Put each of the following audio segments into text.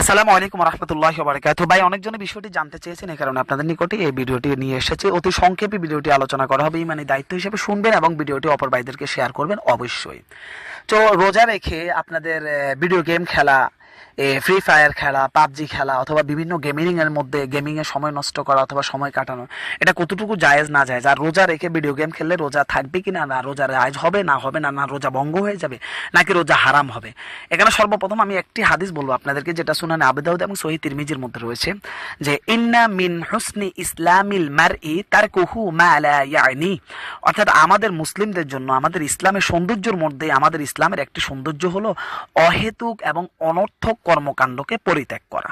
আসসালামু আলাইকুম রহমতুল্লাহ বারকাত ভাই অনেকজনে বিষয়টি জানতে চেয়েছেন এই কারণে আপনাদের নিকটে এই ভিডিওটি নিয়ে এসেছে। অতি সংক্ষেপে ভিডিওটি আলোচনা করা হবে। মানে দায়িত্ব হিসেবে শুনবেন এবং ভিডিওটি অপর ভাইদেরকে শেয়ার করবেন অবশ্যই। তো রোজা রেখে আপনাদের ভিডিও গেম খেলা ফ্রি ফায়ার খেলা, পাবজি খেলা, অথবা বিভিন্ন গেমিং এর মধ্যে গেমিং এর সময় নষ্ট করা অথবা সময় কাটানো, এটা কতটুকু জায়েজ না যায় আর রোজা রেখে ভিডিও গেম খেললে রোজা থাকবে কি না? না, রোজা জায়েজ হবে, না হবে, না না, রোজা ভঙ্গ হয়ে যাবে, নাকি রোজা হারাম হবে? এখানে সর্বপ্রথম আমি একটি হাদিস বলব আপনাদেরকে, যেটা শুনানি আবেদাউদ এবং সহি তিরমিজির মধ্যে রয়েছে, যে ইন্না মিন হুসনি ইসলামিল মার ই তার কুহু মা অর্থাৎ আমাদের মুসলিমদের জন্য, আমাদের ইসলামের সৌন্দর্যের মধ্যে আমাদের ইসলামের একটি সৌন্দর্য হলো অহেতুক এবং অনর্থক কর্মকাণ্ডকে পরিত্যাগ করা।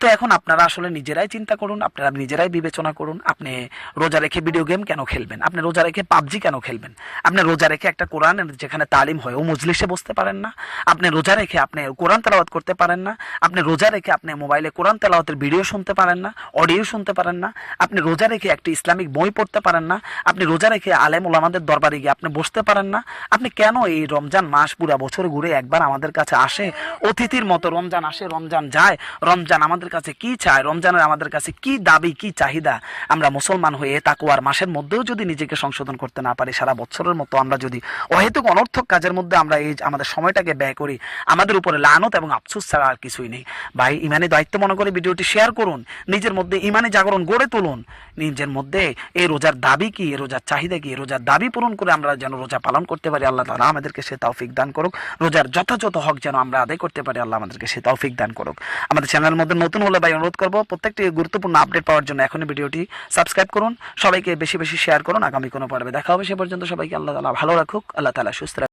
তো এখন আপনারা আসলে নিজেরাই চিন্তা করুন, আপনারা নিজেরাই বিবেচনা করুন, আপনি রোজা রেখে ভিডিও গেম কেন খেলবেন? আপনি রোজা রেখে পাবজি কেন খেলবেন? আপনি রোজা রেখে একটা কোরআন যেখানে তালিম হয়, ও মজলিসে বসতে পারেন না। আপনি রোজা রেখে আপনি কোরআন তেলাওয়াত করতে পারেন না। আপনি রোজা রেখে আপনি মোবাইলে কোরআন তেলাওয়াতের ভিডিও শুনতে পারেন না অডিও শুনতে পারেন না। আপনি রোজা রেখে একটি ইসলামিক বই পড়তে পারেন না। আপনি রোজা রেখে আলেম ওলামাদের দরবারে গিয়ে আপনি বসতে পারেন না। আপনি কেন এই রমজান মাস পুরা বছর ঘুরে একবার আমাদের কাছে আসে? অতিথির মতো রমজান আসে, রমজান যায়, রমজান আমাদের কাছে কি চায়? রমজানের আমাদের কাছে কি দাবি, কি চাহিদা? আমরা মুসলমান হয়ে তাকুয়ার মাসের মধ্যেও যদি নিজেকে সংশোধন করতে না পারি, সারা বছরের মতো আমরা যদি অহেতুক অনর্থক কাজের মধ্যে আমরা এই আমাদের সময়টাকে ব্যয় করি, আমাদের উপরে লানত এবং আফসোস ছাড়া আর কিছুই নেই। ভাই ইমানি দায়িত্ব মনে করে ভিডিওটি শেয়ার করুন, নিজের মধ্যে ইমানি জাগরণ গড়ে তুলুন, নিজের মধ্যে এই রোজার দাবি কি রোজার চাহিদা কি রোজার দাবি পূরণ করে আমরা যেন রোজা পালন করতে পারি, আল্লাহ তালা আমাদেরকে সে তৌফিক দান করুক। রোজার যথাযথ হক যেন আমরা আদায় করতে পারি, আল্লাহ আমাদেরকে সে তৌফিক দান করুক। আমাদের চ্যানেলের মধ্যে নতুন হলে ভাই অনুরোধ করব, প্রত্যেকটি গুরুত্বপূর্ণ আপডেট পাওয়ার জন্য এখনই ভিডিওটি সাবস্ক্রাইব করুন সবাইকে বেশি বেশি শেয়ার করুন আগামী কোনো পর্বে দেখা হবে, সে পর্যন্ত সবাইকে আল্লাহ তালা ভালো রাখুক, আল্লাহ তালা সুস্থ।